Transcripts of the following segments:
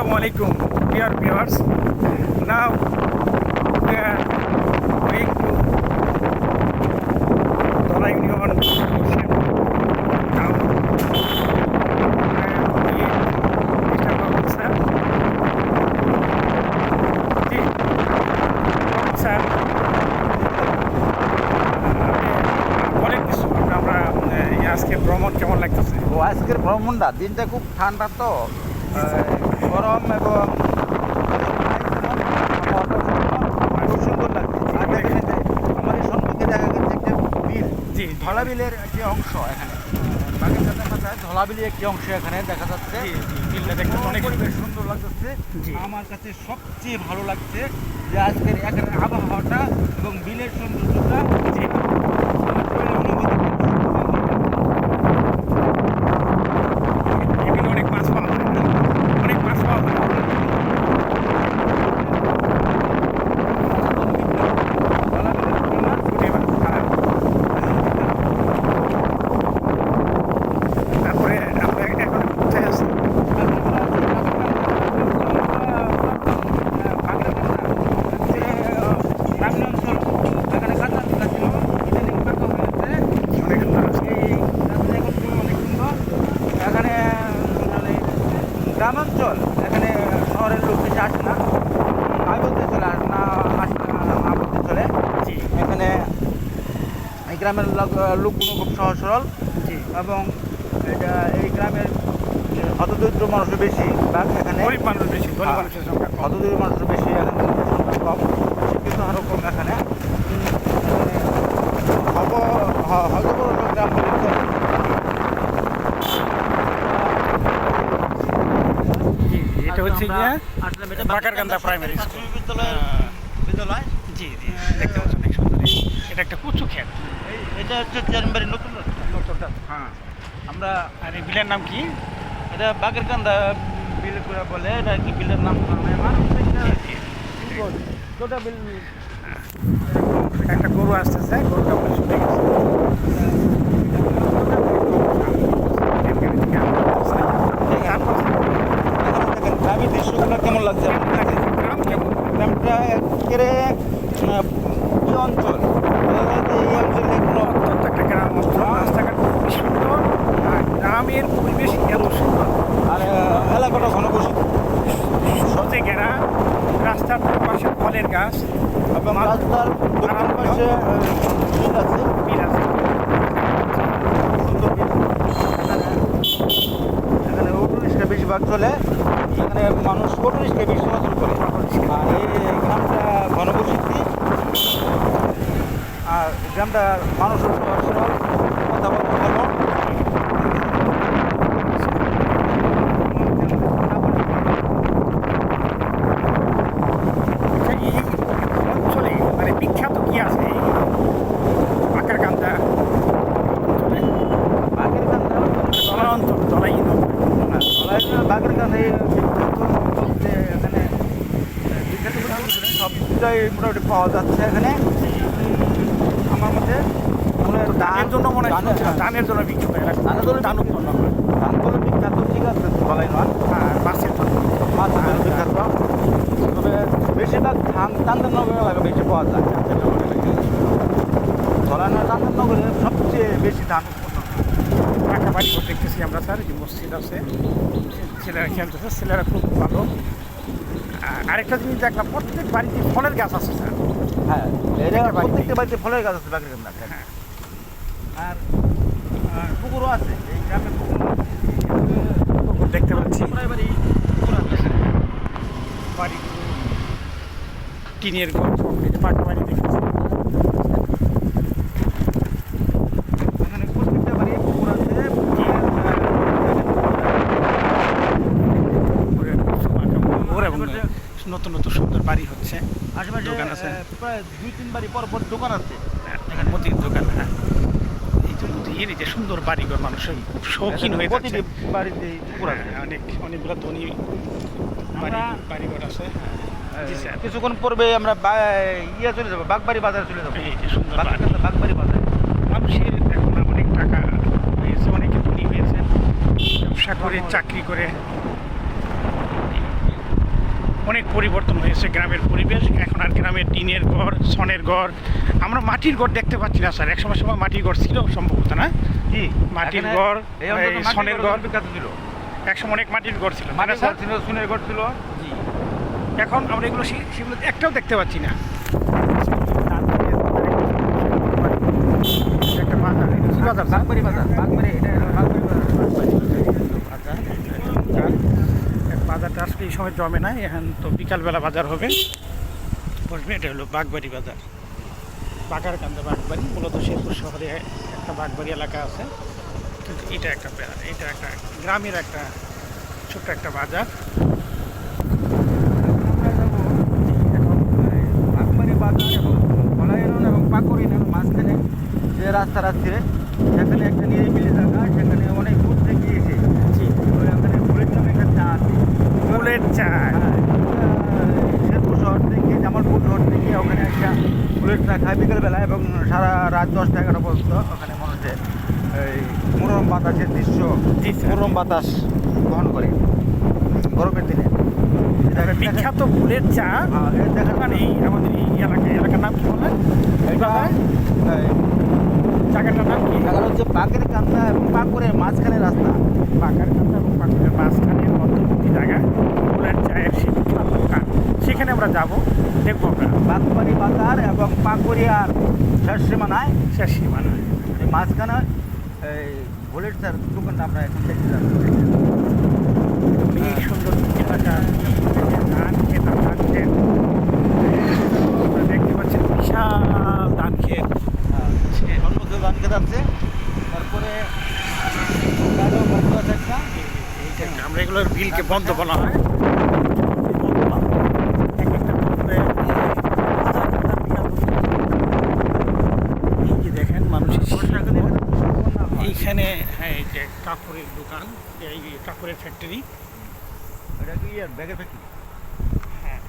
Assalamu alaikum, dear viewers. Now we are going to Dola Union Ocean town. আজকে ভ্রমণ কেমন লাগতেছে ও আজকের ভ্রমণটা দিনটা খুব ঠান্ডা তো গরম এবং খুব সুন্দর লাগছে। আর দেখেন আমাদের সম্মুখে দেখা গেছে একটা বিল। জি ধলা বিলের একটি অংশ এখানে। বাগেরহাটের মাথায় ধলা বিলের একটি অংশ এখানে দেখা যাচ্ছে। জি জি বিলটা দেখতে অনেক পরিবেশ সুন্দর লাগতেছে। আমার কাছে সবচেয়ে ভালো লাগছে যে আজকের এখানে আবহাওয়াটা এবং বিলের সৌন্দর্যটা জি আমার শরীরে অনুভূতি এখানে অনেক মাছ পাওয়া যায় অনেক মাছ পাওয়া যায় ধলা বিলের পরিমাণ ফুটে মাছ খারাপ তারপরে আমরা এখন কোথায় আছি অনেক সুন্দর আছে এখানে মানে গ্রামাঞ্চল এখানে শহরের লোক বেশি আসে না আমি বলতে চলে আর না আসে না না বলতে চলে জি এখানে এই গ্রামের লোক- লোকগুলো খুব সহজ সরল। জি। এবং এটা এই গ্রামের হতদরিদ্র মানুষও বেশি বা এখানে গরিব মানুষ বেশি গরিব হ্যাঁ। মানুষের সংখ্যা হতদরিদ্র মানুষের বেশি এখানে সংখ্যা কম শিক্ষিত হারও কম এখানে। হব হ- গ্রাম বলে চলে। জি জি এটা হচ্ছে গিয়া বাকারকান্দা প্রাইমারি স্কুল বিদ্যালয় বিদ্যালয়? জি জি দেখতে সুন্দর এটা একটা কুচু খেত এটা হচ্ছে চেয়ারম্যারি নতুন নতুনটা হ্যাঁ আমরা আর এই বিলের নাম কি এটা বাগেরকান্দা বিল করে বলে এটা কি বিলের নাম ছোটা বিল একটা গরু আসতেছে গরুটা শুনে গেছে গ্রামের দৃশ্যগুলো কেমন লাগছে গ্রামটা একেবারে অঞ্চল বোঝা যায় যে এই অঞ্চলে কোনো অত্যন্ত একটা গ্রাম অঞ্চল রাস্তাঘাট খুবই সুন্দর আর গ্রামের পরিবেশ এত সুন্দর। আর এলাকাটা ঘনবসিত সতে ঘেরা রাস্তার পাশে ফলের গাছ। এবং রাস্তার দক্ষিণ পাশে বিল আছে? বিল আছে। সুন্দর বিল। এখানে এখানে অটো রিক্সা বেশিরভাগ চলে এখানে মানুষ অটো রিক্সা বেশি চলাচল করে। আর এই গ্রামটা ঘনবসতি আর গ্রামটা মানুষ কথা বলতে ভালো আচ্ছা, এই অঞ্চলে মানে বিখ্যাত কি আছে এই পাকারকান্দা অঞ্চলে বাঘের কান্দা দলা অঞ্চল দলাই বাঘের এই এখানে বিখ্যাত কিছু মোটামুটি পাওয়া যাচ্ছে এখানে। আমার মনে ধানের জন্য মনে হয় ধানের- হ্যাঁ। জন্য বিখ্যাত ধানের জন্য ধান উৎপন্ন ধান বলে বিখ্যাত ঠিক আছে বলাই নয়। আর মাছের মাছ বিখ্যাত। তবে বেশিরভাগ ধান এলাকা বেশি পাওয়া যায়। ধরানোর চান্দননগরে সবচেয়ে বেশি। ধান উৎপন্ন হয়। বাড়ি দেখতেছি আমরা স্যার যে মসজিদ আছে। ছেলেরা খেলতেছে ছেলেরা খুব ভালো। আর আরেকটা জিনিস দেখলাম প্রত্যেক বাড়িতে ফলের গাছ আছে স্যার। হ্যাঁ প্রত্যেকটা বাড়িতে। ফলের গাছ আছে বাগের হ্যাঁ। আর পুকুরও আছে এই গ্রামে পুকুর দেখতে পাচ্ছি। টিনের ঘর কংক্রিট পাকা বাড়ি দেখতেছি এখানে প্রত্যেকটা বাড়ি পুকুর আছে পুকুরের কিছু পাকা পুকুর এবং নতুন নতুন সুন্দর বাড়ি হচ্ছে। আশেপাশে দোকান আছে। প্রায় দুই তিন বাড়ি পর পর দোকান আছে। এখানে মুদির দোকান হ্যাঁ। এই যে মুদির এই যে সুন্দর বাড়িঘর মানুষের শৌখিন হয়ে যাচ্ছে। বাড়িতে হ্যাঁ, অনেক অনেকগুলো ধনী বাড়ি বাড়িঘর আছে কিছুক্ষণ পূর্বে আমরা ইয়ে চলে যাব বাগবাড়ি বাজারে চলে যাব। বাগবাড়ি বাজার। মানুষের এখন অনেক টাকা হয়েছে অনেকে ধনী হয়েছে। ব্যবসা করে চাকরি করে। অনেক পরিবর্তন হয়েছে গ্রামের পরিবেশ। এখন আর গ্রামের টিনের ঘর সনের ঘর। আমরা মাটির ঘর দেখতে পাচ্ছি না স্যার। এক সময় সময় মাটির ঘর ছিল সম্ভবত না? জি মাটির ঘর, ছনের ঘর। বিখ্যাত ছিল। এক সময় অনেক মাটির ঘর ছিল তাই না মাটির স্যার? ঘর ছিল সুনের ঘর ছিল। জি। এখন আমরা এগুলো সেগুলো একটাও দেখতে পাচ্ছি না। একটা বাজার বাজার? বাজার এটা হলো বাগবাড়ি বাজার আচ্ছা বাজারটা আসলে এই সময় জমে না এখন তো বিকালবেলা বাজার হবে। বসবে, এটা হলো বাগবাড়ি বাজার। বাগারকান্দা বাগবাড়ি, মূলত শেরপুর শহরে একটা বাগবাড়ি এলাকা আছে। কিন্তু এটা একটা এটা একটা গ্রামের একটা ছোট্ট একটা বাজার। এবং কলাইরন এবং মাঝখানে যে রাস্তা আছে, সেখানে একটা নিরিবিলি জায়গা, সেখানে অনেক দূর থেকে এসে জি ওই ওখানে বুলেট নামে একটা চা আছে বুলেট চা হ্যাঁ, শেরপুর শহর থেকে জামালপুর শহর থেকে ওখানে একটা বুলেট চা খায় বিকেলবেলা এবং সারা রাত দশটা এগারোটা পর্যন্ত ওখানে মানুষের এই মনোরম বাতাসের দৃশ্য মনোরম বাতাস গ্রহণ করে গরমের দিনে। বিখ্যাত বুলেট চা দেখার মানে এই আমাদের এই এলাকায় এলাকার নাম কি বলে এটা জায়গাটার নাম কি? জায়গাটা হচ্ছে বাগের কান্দা এবং পাকুড়ের মাঝখানে রাস্তা বাগারকান্দা এবং পাকুড়ের মাঝখানের মধ্যবর্তী জায়গা বুলেট চায়ের সেই বিখ্যাত দোকান সেখানে আমরা যাব দেখব আমরা বাগবাড়ি বাজার এবং পাকুড়িয়ার শেষ সীমানায় শেষ সীমানা এই মাঝখানে এই বুলেট চার দোকানটা আমরা এখন দেখতে যাচ্ছি। অনেক সুন্দর এলাকা ধান ক্ষেত ধান ক্ষেত। দেখতে পাচ্ছেন বিশাল ধান ক্ষেত। সম্মুখে গান খেতে আছে। তারপরে গাড়িও বন্ধ আছে আমরা এগুলোর বিলকে বন্ধ বলা হয় এক একটা পুকুরে হাজার হাজার বিঘা জমি। এই যে দেখেন মানুষের বর্ষাকালে এখানে বন্যা হয়। এইখানে হ্যাঁ এই যে কাপড়ের দোকান এই কাপড়ের ফ্যাক্টরি এটা কি ইয়ার ব্যাগের ফ্যাক্টরি হ্যাঁ।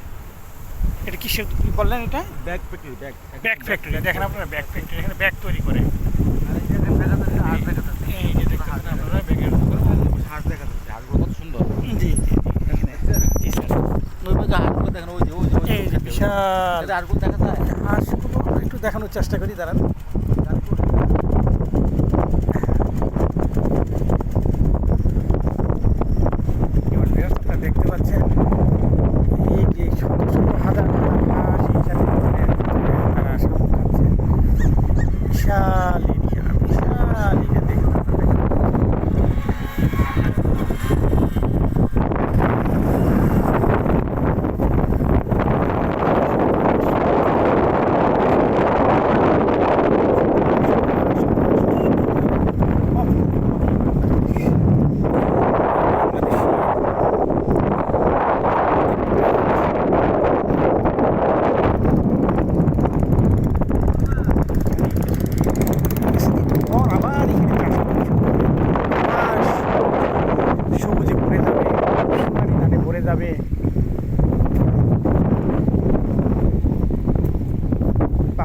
এটা কিসের কি বললেন এটা? Bag factory bag bag factory দেখেন আপনারা ব্যাগ ফ্যাক্টরি এখানে ব্যাগ তৈরি করে। এই যে এখানে দেখা যাচ্ছে আপনারা ব্যাগের হাট দেখা হাটগুলো কত সুন্দর। জি জি জি স্যার ওই যে হাটগুলো দেখেন ওই যে ওই যে ওই এই যে বিশাল। হাটগুলো দেখা যায়। আর শুধু একটু দেখানোর চেষ্টা করি দাঁড়ান এবার বেশ আপনারা দেখতে পাচ্ছেন